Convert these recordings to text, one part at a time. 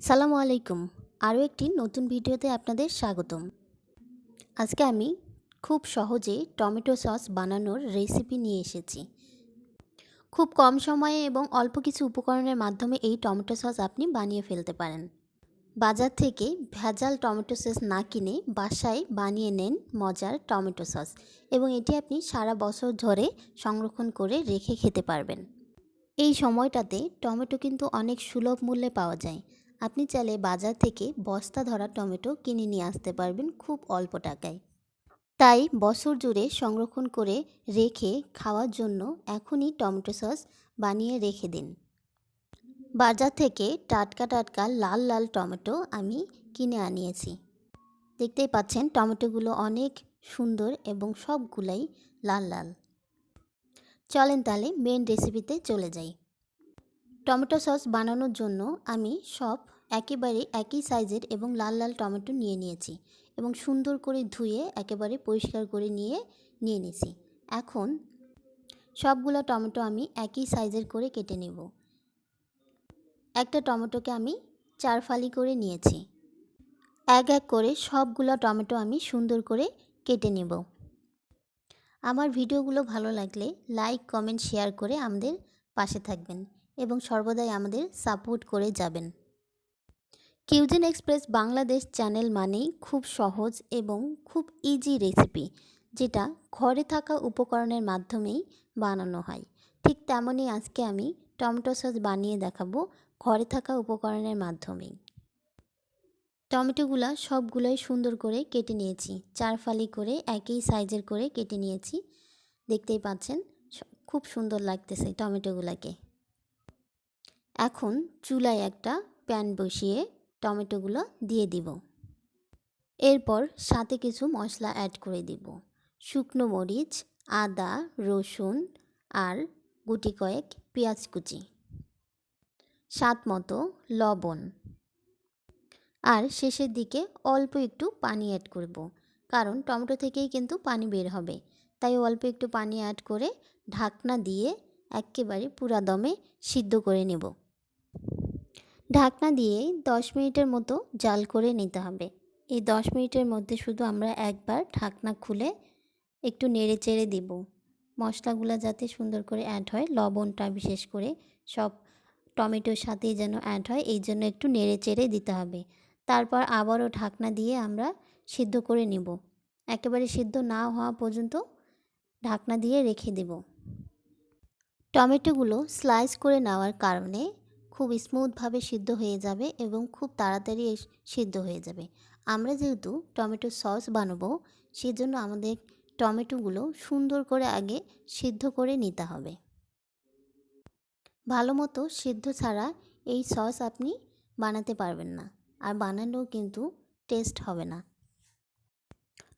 সালামু আলাইকুম। আরও একটি নতুন ভিডিওতে আপনাদের স্বাগতম। আজকে আমি খুব সহজে টমেটো সস বানানোর রেসিপি নিয়ে এসেছি। খুব কম সময়ে এবং অল্প কিছু উপকরণের মাধ্যমে এই টমেটো সস আপনি বানিয়ে ফেলতে পারেন। বাজার থেকে ভেজাল টমেটো সস না কিনে বাসায় বানিয়ে নেন মজার টমেটো সস এবং এটি আপনি সারা বছর ধরে সংরক্ষণ করে রেখে খেতে পারবেন। এই সময়টাতে টমেটো কিন্তু অনেক সুলভ মূল্যে পাওয়া যায়। আপনি চাইলে বাজার থেকে বস্তা ধরা টমেটো কিনে নিয়ে আসতে পারবেন খুব অল্প টাকায়। তাই বছর জুড়ে সংরক্ষণ করে রেখে খাওয়ার জন্য এখনই টমেটো সস বানিয়ে রেখে দিন। বাজার থেকে টাটকা টাটকা লাল লাল টমেটো আমি কিনে আনিয়েছি। দেখতেই পাচ্ছেন টমেটোগুলো অনেক সুন্দর এবং সবগুলাই লাল লাল। চলেন তাহলে মেন রেসিপিতে চলে যাই। টমেটো সস বানানোর জন্য আমি সব একেবারে একই সাইজের এবং লাল লাল টমেটো নিয়ে নিয়েছি এবং সুন্দর করে ধুয়ে একেবারে পরিষ্কার করে নিয়ে নিয়ে নিয়েছি। এখন সবগুলো টমেটো আমি একই সাইজের করে কেটে নেব। একটা টমেটোকে আমি চার ফালি করে নিয়েছি। এক এক করে সবগুলো টমেটো আমি সুন্দর করে কেটে নেব। আমার ভিডিওগুলো ভালো লাগলে লাইক, কমেন্ট, শেয়ার করে আমাদের পাশে থাকবেন এবং সর্বদাই আমাদের সাপোর্ট করে যাবেন। কিউজিন এক্সপ্রেস বাংলাদেশ চ্যানেল মানেই খুব সহজ এবং খুব ইজি রেসিপি যেটা ঘরে থাকা উপকরণের মাধ্যমেই বানানো হয়। ঠিক তেমনই আজকে আমি টমেটো সস বানিয়ে দেখাবো ঘরে থাকা উপকরণের মাধ্যমেই। টমেটোগুলা সবগুলোই সুন্দর করে কেটে নিয়েছি চার ফালি করে একই সাইজের করে কেটে নিয়েছি। দেখতেই পাচ্ছেন খুব সুন্দর লাগতেছে টমেটোগুলাকে। এখন চুলায় একটা প্যান বসিয়ে টমেটোগুলো দিয়ে দিব। এরপর সাথে কিছু মশলা অ্যাড করে দিব। শুকনো মরিচ, আদা, রসুন আর গুটি কয়েক পেঁয়াজ কুচি। স্বাদ মতো লবণ। আর শেষের দিকে অল্প একটু পানি অ্যাড করব। কারণ টমেটো থেকেই কিন্তু পানি বের হবে। তাই অল্প একটু পানি অ্যাড করে ঢাকনা দিয়ে একেবারে পুরা দমে সিদ্ধ করে নেব। ঢাকনা দিয়ে দশ মিনিটের মতো জাল করে নিতে হবে। এই দশ মিনিটের মধ্যে শুধু আমরা একবার ঢাকনা খুলে একটু নেড়ে চেড়ে দিব। মশলাগুলো যাতে সুন্দর করে অ্যাড হয়, লবণটা বিশেষ করে সব টমেটোর সাথেই যেন অ্যাড হয়, এই জন্য একটু নেড়ে চেড়ে দিতে হবে। তারপর আবারও ঢাকনা দিয়ে আমরা সিদ্ধ করে নিব। একেবারে সিদ্ধ না হওয়া পর্যন্ত ঢাকনা দিয়ে রেখে দেব। টমেটোগুলো স্লাইস করে নেওয়ার কারণে খুব স্মুথভাবে সিদ্ধ হয়ে যাবে এবং খুব তাড়াতাড়ি সিদ্ধ হয়ে যাবে। আমরা যেহেতু টমেটো সস বানাবো, সেজন্য আমাদের টমেটোগুলো সুন্দর করে আগে সিদ্ধ করে নিতে হবে। ভালো মতো সিদ্ধ ছাড়া এই সস আপনি বানাতে পারবেন না, আর বানালেও কিন্তু টেস্ট হবে না।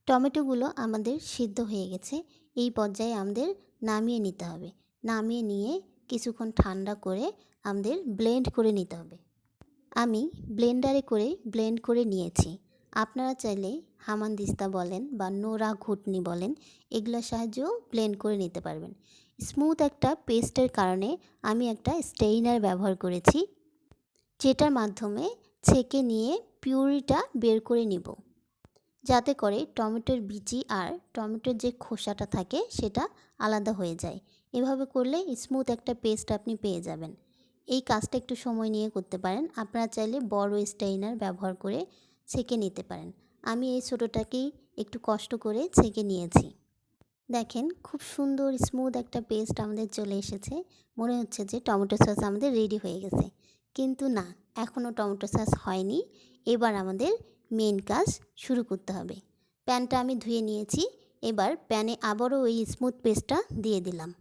টমেটোগুলো আমাদের সিদ্ধ হয়ে গেছে, এই পর্যায়ে আমাদের নামিয়ে নিতে হবে। নামিয়ে নিয়ে কিছুক্ষণ ঠান্ডা করে আমাদের ব্লেন্ড করে নিতে হবে। আমি ব্লেন্ডারে করে ব্লেন্ড করে নিয়েছি। আপনারা চাইলে হামানদিস্তা বলেন বা নোরা ঘুটনি বলেন, এগুলোর সাহায্যেও ব্লেন্ড করে নিতে পারবেন। স্মুথ একটা পেস্টের কারণে আমি একটা স্টেইনার ব্যবহার করেছি, যেটার মাধ্যমে ছেঁকে নিয়ে পিউরিটা বের করে নিব। যাতে করে টমেটোর বিচি আর টমেটোর যে খোসাটা থাকে সেটা আলাদা হয়ে যায়। এভাবে করলে স্মুথ একটা পেস্ট আপনি পেয়ে যাবেন। এই কাজটা একটু সময় নিয়ে করতে পারেন। আপনারা চাইলে বড় স্টাইনার ব্যবহার করে ছেঁকে নিতে পারেন। আমি এই ছোটোটাকেই একটু কষ্ট করে ছেঁকে নিয়েছি। দেখেন, খুব সুন্দর স্মুথ একটা পেস্ট আমাদের চলে এসেছে। মনে হচ্ছে যে টমেটো সস আমাদের রেডি হয়ে গেছে। কিন্তু না এখনও টমেটো সস হয়নি। এবার আমাদের মেন কাজ শুরু করতে হবে। প্যানটা আমি ধুয়ে নিয়েছি। এবার প্যানে আবারও ওই স্মুথ পেস্টটা দিয়ে দিলাম।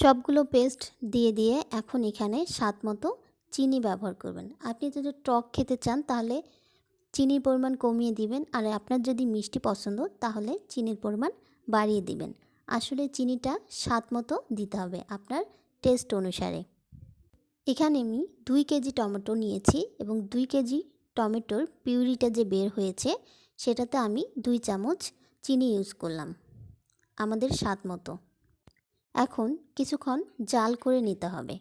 সবগুলো পেস্ট দিয়ে দিয়ে এখন এখানে স্বাদ মতো চিনি ব্যবহার করবেন। আপনি যদি টক খেতে চান তাহলে চিনির পরিমাণ কমিয়ে দিবেন আর আপনার যদি মিষ্টি পছন্দ তাহলে চিনির পরিমাণ বাড়িয়ে দিবেন। আসলে চিনিটা স্বাদ মতো দিতে হবে আপনার টেস্ট অনুসারে। এখানে আমি দুই কেজি টমেটো নিয়েছি এবং দুই কেজি টমেটোর পিউরিটা যে বের হয়েছে সেটাতে আমি দুই চামচ চিনি ইউজ করলাম, আমাদের স্বাদ মতো। এখন কিছুক্ষণ জাল করে নিতে হবে।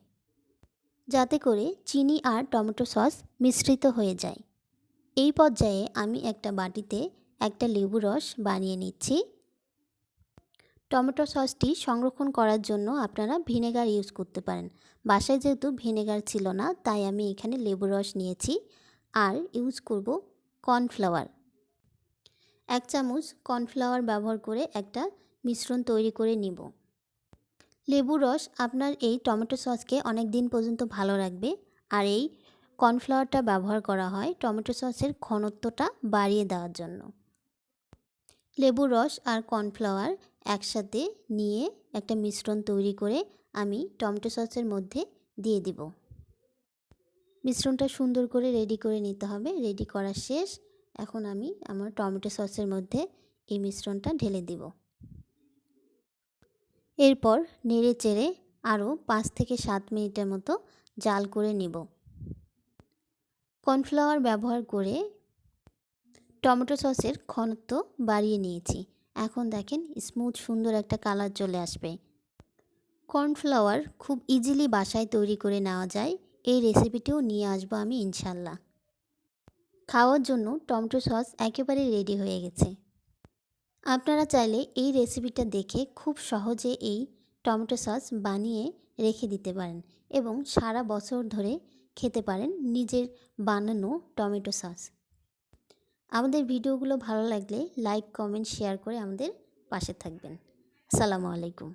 যাতে করে চিনি আর টমেটো সস মিশ্রিত হয়ে যায়। এই পর্যায়ে আমি একটা বাটিতে একটা লেবু রস বানিয়ে নিচ্ছি। টমেটো সসটি সংরক্ষণ করার জন্য আপনারা ভিনেগার ইউজ করতে পারেন। বাসায় যেহেতু ভিনেগার ছিল না, তাই আমি এখানে লেবু রস নিয়েছি আর ইউজ করব কর্নফ্লাওয়ার। এক চামচ কর্নফ্লাওয়ার ব্যবহার করে একটা মিশ্রণ তৈরি করে নিব। লেবু রস আপনার এই টমেটো সসকে অনেক দিন পর্যন্ত ভালো রাখবে। আর এই কর্নফ্লাওয়ারটা ব্যবহার করা হয় টমেটো সসের ঘনত্বটা বাড়িয়ে দেওয়ার জন্য। লেবু রস আর কর্নফ্লাওয়ার একসাথে নিয়ে একটা মিশ্রণ তৈরি করে আমি টমেটো সসের মধ্যে দিয়ে দিব। মিশ্রণটা সুন্দর করে রেডি করে নিতে হবে। রেডি করা শেষ। এখন আমি আমার টমেটো সসের মধ্যে এই মিশ্রণটা ঢেলে দিব। এরপর নেড়ে চেড়ে আরও পাঁচ থেকে সাত মিনিটের মতো জাল করে নিব। কর্নফ্লাওয়ার ব্যবহার করে টমেটো সসের ঘনত্ব বাড়িয়ে নিয়েছি। এখন দেখেন স্মুথ সুন্দর একটা কালার চলে আসবে। কর্নফ্লাওয়ার খুব ইজিলি বাসায় তৈরি করে নেওয়া যায়। এই রেসিপিটিও নিয়ে আসব আমি ইনশাল্লাহ। খাওয়ার জন্য টমেটো সস একেবারে রেডি হয়ে গেছে। আপনারা চাইলে এই রেসিপিটা দেখে খুব সহজে এই টমেটো সস বানিয়ে রেখে দিতে পারেন এবং সারা বছর ধরে খেতে পারেন নিজের বানানো টমেটো সস। আমাদের ভিডিওগুলো ভালো লাগলে লাইক কমেন্ট শেয়ার করে আমাদের পাশে থাকবেন। আসসালামু আলাইকুম।